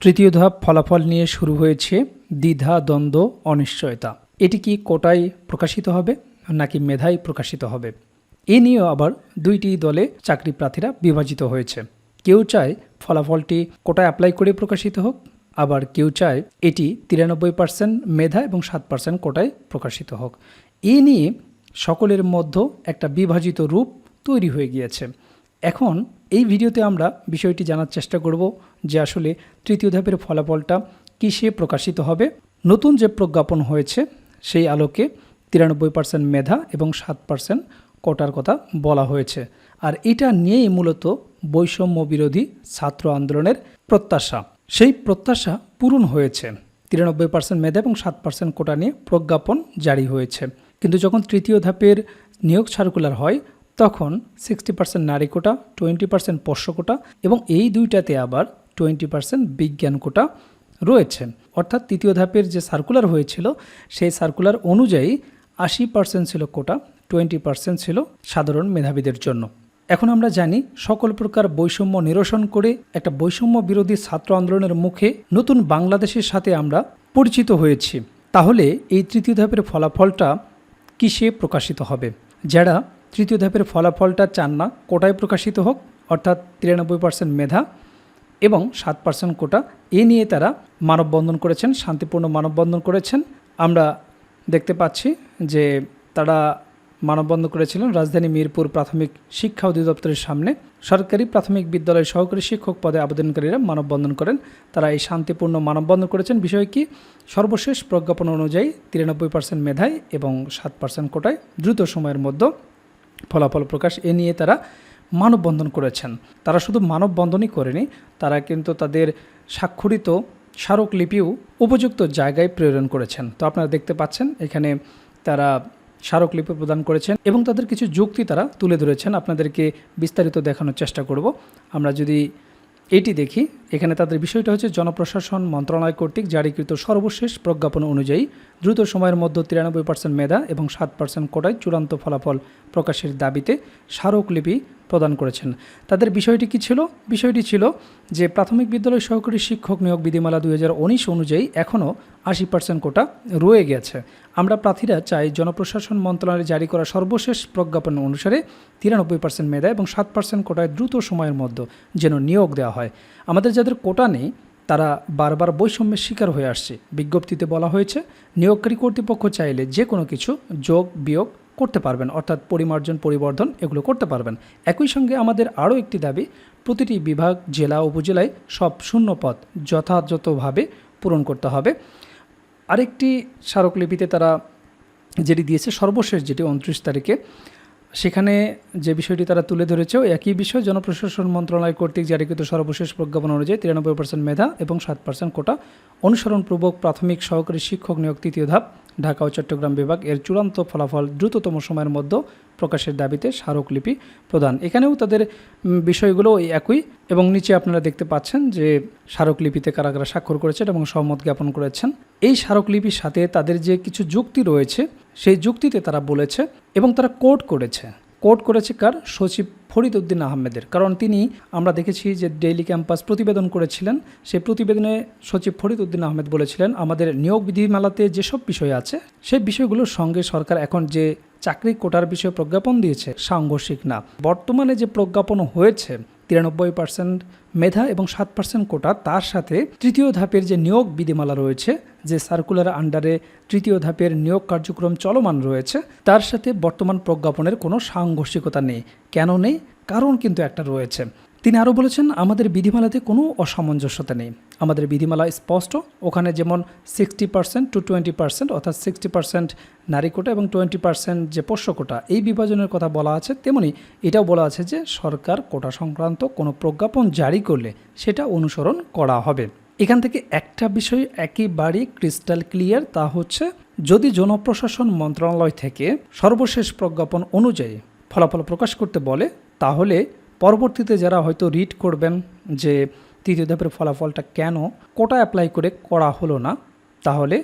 তৃতীয় ধাপ ফলাফল নিয়ে শুরু হয়েছে দ্বিধা, দ্বন্দ্ব, অনিশ্চয়তা। এটি কি কোটায় প্রকাশিত হবে নাকি মেধায় প্রকাশিত হবে? এ নিয়েও আবার দুইটি দলে চাকরি প্রার্থীরা বিভাজিত হয়েছে। কেউ চায় ফলাফলটি কোটায় অ্যাপ্লাই করে প্রকাশিত হোক, আবার কেউ চায় এটি তিরানব্বই পার্সেন্ট মেধা এবং সাত পার্সেন্ট কোটায় প্রকাশিত হোক। এ নিয়ে সকলের মধ্যে একটা বিভাজিত রূপ তৈরি হয়ে গিয়েছে। এখন এই ভিডিওতে আমরা বিষয়টি জানার চেষ্টা করব যে আসলে তৃতীয় ধাপের ফলাফলটা কিসে প্রকাশিত হবে। নতুন যে প্রজ্ঞাপন হয়েছে, সেই আলোকে তিরানব্বই পার্সেন্ট মেধা এবং সাত পার্সেন্ট কোটার কথা বলা হয়েছে। আর এটা নিয়েই মূলত বৈষম্য বিরোধী ছাত্র আন্দোলনের প্রত্যাশা। সেই প্রত্যাশা পূরণ হয়েছে। তিরানব্বই পার্সেন্ট মেধা এবং সাত পার্সেন্ট কোটা নিয়ে প্রজ্ঞাপন জারি হয়েছে। কিন্তু যখন তৃতীয় ধাপের নিয়োগ সার্কুলার হয় তখন সিক্সটি পার্সেন্ট নারী কোটা টোয়েন্টি পার্সেন্ট পোষ্য কোটা এবং এই দুইটাতে আবার টোয়েন্টি পার্সেন্ট বিজ্ঞান কোটা রয়েছে। অর্থাৎ তৃতীয় ধাপের যে সার্কুলার হয়েছিল, সেই সার্কুলার অনুযায়ী আশি পার্সেন্ট ছিল কোটা টোয়েন্টি পার্সেন্ট ছিল সাধারণ মেধাবীদের জন্য। এখন আমরা জানি সকল প্রকার বৈষম্য নিরসন করে একটা বৈষম্য বিরোধী ছাত্র আন্দোলনের মুখে নতুন বাংলাদেশের সাথে আমরা পরিচিত হয়েছি। তাহলে এই তৃতীয় ধাপের ফলাফলটা কিসে প্রকাশিত হবে? যারা তৃতীয় ধাপের ফলাফলটা চান না, কোটায় প্রকাশিত হোক, অর্থাৎ তিরানব্বই পার্সেন্ট মেধা এবং সাত পার্সেন্ট কোটা। এ নিয়ে তারা মানববন্ধন করেছেন, শান্তিপূর্ণ মানববন্ধন করেছেন। আমরা দেখতে পাচ্ছি যে তারা মানববন্ধন করেছিলেন রাজধানী মিরপুর প্রাথমিক শিক্ষা অধিদপ্তরের সামনে। সরকারি প্রাথমিক বিদ্যালয়ের সহকারী শিক্ষক পদে আবেদনকারীরা মানববন্ধন করেন। তারা এই শান্তিপূর্ণ মানববন্ধন করেছেন। বিষয় কি? সর্বশেষ প্রজ্ঞাপন অনুযায়ী তিরানব্বই পার্সেন্ট মেধায় এবং সাত পার্সেন্ট কোটায় দ্রুত সময়ের মধ্যে ফলাফল প্রকাশ এ নিয়ে তারা মানববন্ধন করেছেন। তারা শুধু মানববন্ধনই করেনি, তারা কিন্তু তাদের স্বাক্ষরিত স্মারকলিপিও উপযুক্ত জায়গায় প্রেরণ করেছেন। তো আপনারা দেখতে পাচ্ছেন, এখানে তারা স্মারকলিপি প্রদান করেছেন এবং তাদের কিছু যুক্তি তারা তুলে ধরেছেন। আপনাদেরকে বিস্তারিত দেখানোর চেষ্টা করব। আমরা যদি এটি দেখি। এখানে তাদের বিষয়টা হচ্ছে, জনপ্রশাসন মন্ত্রণালয় কর্তৃক জারিকৃত সর্বশেষ প্রজ্ঞাপন অনুযায়ী দ্রুত সময়ের মধ্যে তিরানব্বই পার্সেন্ট মেধা এবং সাত পার্সেন্ট কোটায় চূড়ান্ত ফলাফল প্রকাশের দাবিতে স্মারকলিপি প্রদান করেছেন। তাদের বিষয়টি কি ছিল? বিষয়টি ছিল যে প্রাথমিক বিদ্যালয় সহকারী শিক্ষক নিয়োগ বিধিমালা দুই হাজার উনিশ অনুযায়ী এখনও আশি পার্সেন্ট কোটা রয়ে গেছে। আমরা প্রার্থীরা চাই জনপ্রশাসন মন্ত্রণালয়ে জারি করা সর্বশেষ প্রজ্ঞাপন অনুসারে তিরানব্বই পার্সেন্ট মেধা এবং সাত পার্সেন্ট কোটায় দ্রুত সময়ের মধ্যে যেন নিয়োগ দেওয়া হয়। আমাদের যাদের কোটা নেই, তারা বারবার বৈষম্যের শিকার হয়ে আসছে। বিজ্ঞপ্তিতে বলা হয়েছে, নিয়োগকারী কর্তৃপক্ষ চাইলে যে কোনো কিছু যোগ, বিয়োগ করতে পারবেন, অর্থাৎ পরিমার্জন, পরিবর্ধন এগুলো করতে পারবেন। একই সঙ্গে আমাদের আরও একটি দাবি, প্রতিটি বিভাগ, জেলা, উপজেলায় সব শূন্য পদ যথাযথভাবে পূরণ করতে হবে। আরেকটি স্মারকলিপিতে তারা যেটি দিয়েছে, সর্বশেষ যেটি, উনত্রিশ তারিখে সেখানে যে বিষয়টি তারা তুলে ধরেছে একই বিষয় জনপ্রশাসন মন্ত্রণালয় কর্তৃক জারিকৃত সর্বশেষ প্রজ্ঞাপন অনুযায়ী তিরানব্বই পার্সেন্ট মেধা এবং সাত পার্সেন্ট কোটা অনুসরণপূর্বক প্রাথমিক সহকারী শিক্ষক নিয়োগ তৃতীয় ধাপ ঢাকা ও চট্টগ্রাম বিভাগ এর চূড়ান্ত ফলাফল দ্রুততম সময়ের মধ্যে প্রকাশের দাবিতে স্মারকলিপি প্রদান। এখানেও তাদের বিষয়গুলো একই এবং নিচে আপনারা দেখতে পাচ্ছেন যে স্মারকলিপিতে কারা কারা স্বাক্ষর করেছেন এবং সহমত জ্ঞাপন করেছেন। এই স্মারকলিপির সাথে তাদের যে কিছু যুক্তি রয়েছে, সেই যুক্তিতে তারা বলেছে এবং তারা কোর্ট করেছে। কোর্ট করেছে কার? সচিব ফরিদ উদ্দিন আহমেদের। কারণ তিনি, আমরা দেখেছি যে ডেইলি ক্যাম্পাস প্রতিবেদন করেছিলেন। সেই প্রতিবেদনে সচিব ফরিদ উদ্দিন আহমেদ বলেছিলেন, আমাদের নিয়োগ বিধিমালাতে যেসব বিষয় আছে, সেই বিষয়গুলোর সঙ্গে সরকার এখন যে চাকরি কোটার বিষয়ে প্রজ্ঞাপন দিয়েছে, সাংঘর্ষিক না। বর্তমানে যে প্রজ্ঞাপন হয়েছে তিরানব্বই পার্সেন্ট মেধা এবং সাত পার্সেন্ট কোটা। তার সাথে তৃতীয় ধাপের যে নিয়োগ বিধিমালা রয়েছে, যে সার্কুলার আন্ডারে তৃতীয় ধাপের নিয়োগ কার্যক্রম চলমান রয়েছে, তার সাথে বর্তমান প্রজ্ঞাপনের কোনো সাংঘর্ষিকতা নেই। কেন নেই? কারণ কিন্তু একটা রয়েছে। তিনি আরও বলেছেন, আমাদের বিধিমালাতে কোনো অসামঞ্জস্যতা নেই। আমাদের বিধিমালা স্পষ্ট। ওখানে যেমন sixty percent to twenty percent অর্থাৎ সিক্সটি পার্সেন্ট নারী কোটা এবং টোয়েন্টি পার্সেন্ট যে পোষ্য কোটা, এই বিভাজনের কথা বলা আছে। তেমনি এটাও বলা আছে যে সরকার কোটা সংক্রান্ত কোনো প্রজ্ঞাপন জারি করলে সেটা অনুসরণ করা হবে। এখান থেকে একটা বিষয় একেবারেই ক্রিস্টাল ক্লিয়ার, তা হচ্ছে যদি জনপ্রশাসন মন্ত্রণালয় থেকে সর্বশেষ প্রজ্ঞাপন অনুযায়ী ফলাফল প্রকাশ করতে বলে, তাহলে পরবর্তীতে যারা হয়তো রিড করবেন যে তৃতীয় ধাপের ফলাফলটা কেন, কোটা অ্যাপ্লাই করে করা হলো না, তাহলে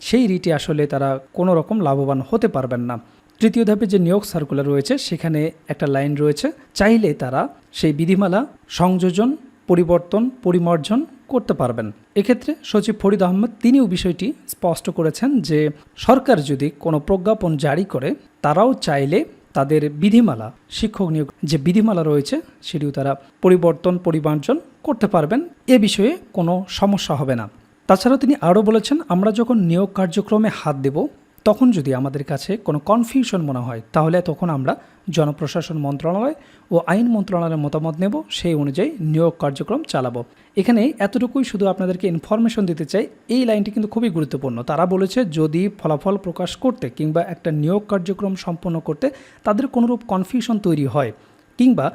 সেই রিটে আসলে তারা কোনো রকম লাভবান হতে পারবেন না। তৃতীয় ধাপে যে নিয়োগ সার্কুলার রয়েছে, সেখানে একটা লাইন রয়েছে, চাইলে তারা সেই বিধিমালা সংযোজন, পরিবর্তন, পরিমার্জন করতে পারবেন। এক্ষেত্রে সচিব ফরিদ আহমদ তিনিও বিষয়টি স্পষ্ট করেছেন যে সরকার যদি কোনো প্রজ্ঞাপন জারি করে, তারাও চাইলে তাদের বিধিমালা, শিক্ষক নিয়োগ যে বিধিমালা রয়েছে, সেটিও তারা পরিবর্তন, পরিমার্জন করতে পারবেন। এ বিষয়ে কোনো সমস্যা হবে না। তাছাড়াও তিনি আরও বলেছেন, আমরা যখন নিয়োগ কার্যক্রমে হাত দেব তখন যদি আমাদের কাছে কোনো কনফিউশন মনে হয়, তাহলে তখন আমরা জনপ্রশাসন মন্ত্রণালয় ও আইন মন্ত্রণালয়ের মতামত নেব, সেই অনুযায়ী নিয়োগ কার্যক্রম চালাবো। এখানে এতটুকুই শুধু আপনাদেরকে ইনফরমেশন দিতে চাই। এই লাইনটি কিন্তু খুবই গুরুত্বপূর্ণ। তারা বলেছে, যদি ফলাফল প্রকাশ করতে কিংবা একটা নিয়োগ কার্যক্রম সম্পন্ন করতে তাদের কোনোরূপ কনফিউশন তৈরি হয় কিংবা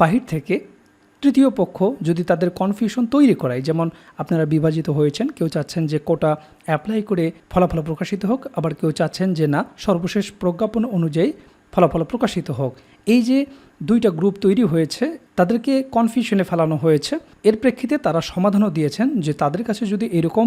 বাহির থেকে তৃতীয় পক্ষ যদি তাদের কনফিউশন তৈরি করায়, যেমন আপনারা বিভাজিত হয়েছেন, কেউ চাচ্ছেন যে কোটা অ্যাপ্লাই করে ফলাফল প্রকাশিত হোক, আবার কেউ চাচ্ছেন যে না, সর্বশেষ প্রজ্ঞাপন অনুযায়ী ফলাফল প্রকাশিত হোক। এই যে দুইটা গ্রুপ তৈরি হয়েছে, তাদেরকে কনফিউশনে ফেলানো হয়েছে। এর প্রেক্ষিতে তারা সমাধানও দিয়েছেন যে তাদের কাছে যদি এরকম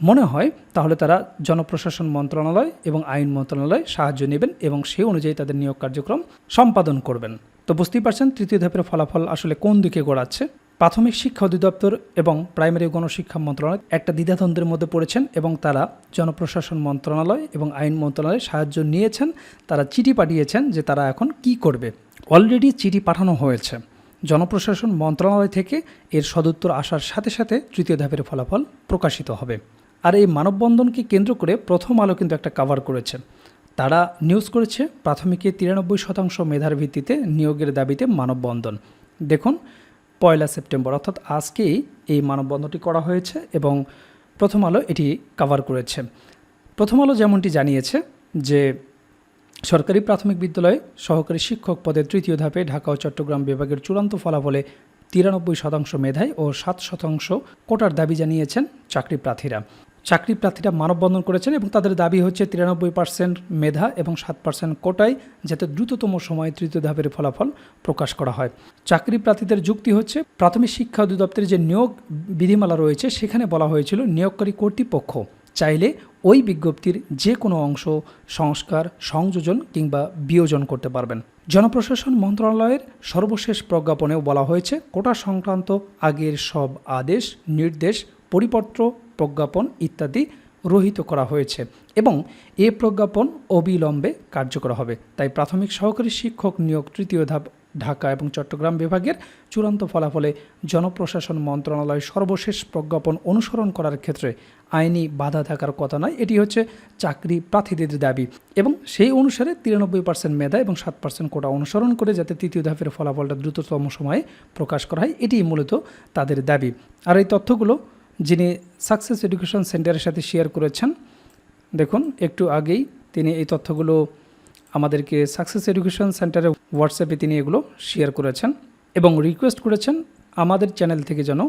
মনে হয়, তাহলে তারা জনপ্রশাসন মন্ত্রণালয় এবং আইন মন্ত্রণালয় সাহায্য নেবেন এবং সেই অনুযায়ী তাদের নিয়োগ কার্যক্রম সম্পাদন করবেন। তো বুঝতেই পারছেন, তৃতীয় ধাপের ফলাফল আসলে কোন দিকে গড়াচ্ছে? প্রাথমিক শিক্ষা অধিদপ্তর এবং প্রাইমারি গণশিক্ষা মন্ত্রণালয় একটা দ্বিধাদ্বন্দ্বের মধ্যে পড়েছেন এবং তারা জনপ্রশাসন মন্ত্রণালয় এবং আইন মন্ত্রণালয়ের সাহায্য নিয়েছেন। তারা চিঠি পাঠিয়েছেন যে তারা এখন কি করবে। অলরেডি চিঠি পাঠানো হয়েছে। জনপ্রশাসন মন্ত্রণালয় থেকে এর সদুত্তর আসার সাথে সাথে তৃতীয় ধাপের ফলাফল প্রকাশিত হবে। আর এই মানববন্ধনকে কেন্দ্র করে প্রথম আলো কিন্তু একটা কাভার করেছে। তারা নিউজ করেছে প্রাথমিকে তিরানব্বই শতাংশ মেধার ভিত্তিতে নিয়োগের দাবিতে মানববন্ধন। দেখুন, পয়লা সেপ্টেম্বর, অর্থাৎ আজকেই এই মানববন্ধনটি করা হয়েছে এবং প্রথম আলো এটি কাভার করেছে। প্রথম আলো যেমনটি জানিয়েছে যে সরকারি প্রাথমিক বিদ্যালয়ে সহকারী শিক্ষক পদে তৃতীয় ধাপে ঢাকা ও চট্টগ্রাম বিভাগের চূড়ান্ত ফলাফলে তিরানব্বই শতাংশ মেধায় ও সাত শতাংশ কোটার দাবি জানিয়েছেন চাকরি প্রার্থীরা চাকরি প্রার্থীরা মানববন্ধন করেছেন এবং তাদের দাবি হচ্ছে তিরানব্বই পার্সেন্ট মেধা এবং সাত পার্সেন্ট কোটায় যাতে দ্রুততম সময়ে তৃতীয় ধাপের ফলাফল প্রকাশ করা হয়। চাকরি প্রার্থীদের যুক্তি হচ্ছে, প্রাথমিক শিক্ষা অধিদপ্তরের যে নিয়োগ বিধিমালা রয়েছে, সেখানে বলা হয়েছিল নিয়োগকারী কর্তৃপক্ষ চাইলে ওই বিজ্ঞপ্তির যে কোনো অংশ সংস্কার, সংযোজন কিংবা বিয়োজন করতে পারবেন। জনপ্রশাসন মন্ত্রণালয়ের সর্বশেষ প্রজ্ঞাপনেও বলা হয়েছে, কোটা সংক্রান্ত আগের সব আদেশ, নির্দেশ, পরিপত্র প্রজ্ঞাপন ইত্যাদি রহিত করা হয়েছে এবং এ প্রজ্ঞাপন অবিলম্বে কার্যকর হবে। তাই প্রাথমিক সহকারী শিক্ষক নিয়োগ তৃতীয় ধাপ ঢাকা এবং চট্টগ্রাম বিভাগের চূড়ান্ত ফলাফলে জনপ্রশাসন মন্ত্রণালয় সর্বশেষ প্রজ্ঞাপন অনুসরণ করার ক্ষেত্রে আইনি বাধা থাকার কথা নয়, এটি হচ্ছে চাকরি প্রার্থীদের দাবি এবং সেই অনুসারে তিরানব্বই পার্সেন্ট মেধা এবং সাত পার্সেন্ট কোটা অনুসরণ করে যাতে তৃতীয় ধাপের ফলাফলটা দ্রুততম সময়ে প্রকাশ করা হয় এটি মূলত তাদের দাবি। আর এই তথ্যগুলো যিনি সাকসেস এডুকেশন সেন্টারের সাথে শেয়ার করেছেন দেখুন একটু আগেই তিনি এই তথ্যগুলো আমাদেরকে সাকসেস এডুকেশন সেন্টারে হোয়াটসঅ্যাপে তিনি এগুলো শেয়ার করেছেন এবং রিকোয়েস্ট করেছেন আমাদের চ্যানেল থেকে যেন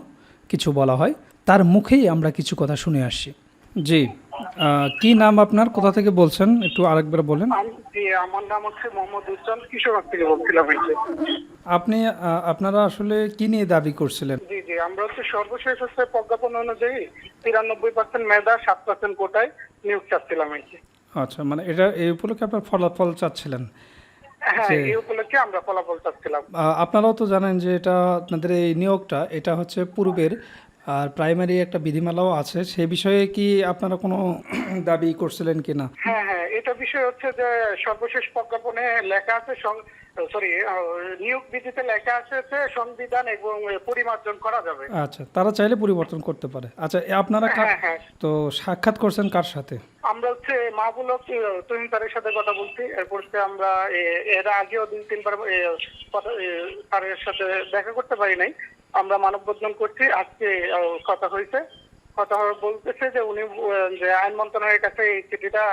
কিছু বলা হয়। তার মুখেই আমরা কিছু কথা শুনে আসছি জি কি নাম আপনার? কোথা থেকে বলছেন? একটু আরেকবার বলেন। আমার নাম হচ্ছে মোহাম্মদ থেকে বলছিলাম আপনি আপনারা আসলে কি নিয়ে দাবি করছিলেন? আমরা হচ্ছে সর্বশেষ হচ্ছে প্রজ্ঞাপন অনুযায়ী তিরানব্বই পার্সেন্ট মেধা সাত পার্সেন্ট কোটায় নিয়োগ চাচ্ছিলাম এই যে। আচ্ছা মানে এটা এই উপলক্ষে আপনার ফলাফল চাচ্ছিলেন হ্যাঁ। এই উপলক্ষে আমরা ফলাফল চাচ্ছিলাম আহ, আপনারাও তো জানেন যে এটা আপনাদের এই নিয়োগটা এটা হচ্ছে পূর্বের আর প্রাইমারি একটা বিধিমালাও আছে সে বিষয়ে কি আপনারা কোনো দাবি করছিলেন কিনা হ্যাঁ হ্যাঁ এটা বিষয় হচ্ছে যে সর্বশেষ প্রজ্ঞাপনে লেখা আছে সরি নিয়োগ বিধিতে লেখা আছে যে সংবিধান এবং পরিমার্জন করা যাবে। আচ্ছা তারা চাইলে পরিবর্তন করতে পারে। আচ্ছা আপনারা কা- হ্যাঁ হ্যাঁ। তো সাক্ষাৎ করছেন কার সাথে? আমরা হচ্ছে মাহবুল হক সাথে কথা বলছি। এরপর আমরা এর আগেও দুই তিনবার স্যারের সাথে দেখা করতে পারি নাই। আমরা মানববন্ধন করছি আজকে কথা হয়েছে। কথা বলতেছে যে উনি যে আইন মন্ত্রণালয়ের কাছে এই চিঠিটা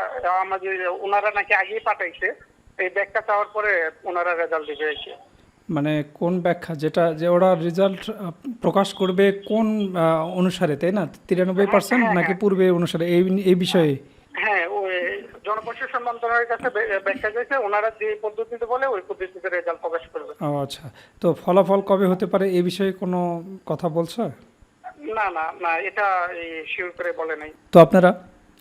আমাদের ওনারা নাকি আগেই পাঠাইছে। এই ব্যাগটা চাওয়ার পরে ওনারা রেজাল্ট দিবে এসে মানে কোন ব্যাখ্যা? যেটা যে ওরা রেজাল্ট প্রকাশ করবে কোন অনুসারে তাই না? তিরানব্বই পার্সেন্ট নাকি পূর্বে অনুসারে? এই এই বিষয়ে। হ্যাঁ ওই জনপ্রশাসন মন্ত্রণালয়ের কাছে ব্যাখ্যা দিয়েছে ওনারা যে পদ্ধতিতে বলে ওই পদ্ধতিতে রেজাল্ট প্রকাশ করবে। ও আচ্ছা। তো ফলাফল কবে হতে পারে? এই বিষয়ে কোনো কথা বলছে? না না না এটা শিওর করে বলে নাই। তো আপনারা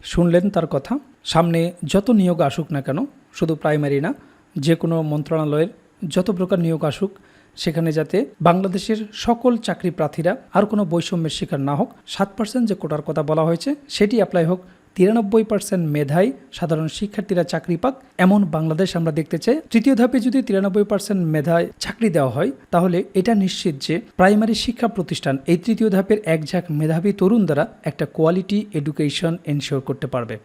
শুনলেন তার কথা। সামনে যত নিয়োগ আসুক না কেন শুধু প্রাইমারি না যে কোনো মন্ত্রণালয়ের যত প্রকার নিয়োগ আসুক, সেখানে যাতে বাংলাদেশের সকল চাকরি প্রার্থীরা আর কোনো বৈষম্যের শিকার না হোক, সাত পার্সেন্ট যে কোটার কথা বলা হয়েছে, সেটি অ্যাপ্লাই হোক। তিরানব্বই পার্সেন্ট মেধায় সাধারণ শিক্ষার্থীরা চাকরি পাক, এমন বাংলাদেশ আমরা দেখতে চাই। তৃতীয় ধাপে যদি তিরানব্বই পার্সেন্ট মেধায় চাকরি দেওয়া হয়, তাহলে এটা নিশ্চিত যে প্রাইমারি শিক্ষা প্রতিষ্ঠান এই তৃতীয় ধাপের এক ঝাঁক মেধাবী তরুণ দ্বারা একটা কোয়ালিটি এডুকেশন এনশিওর করতে পারবে।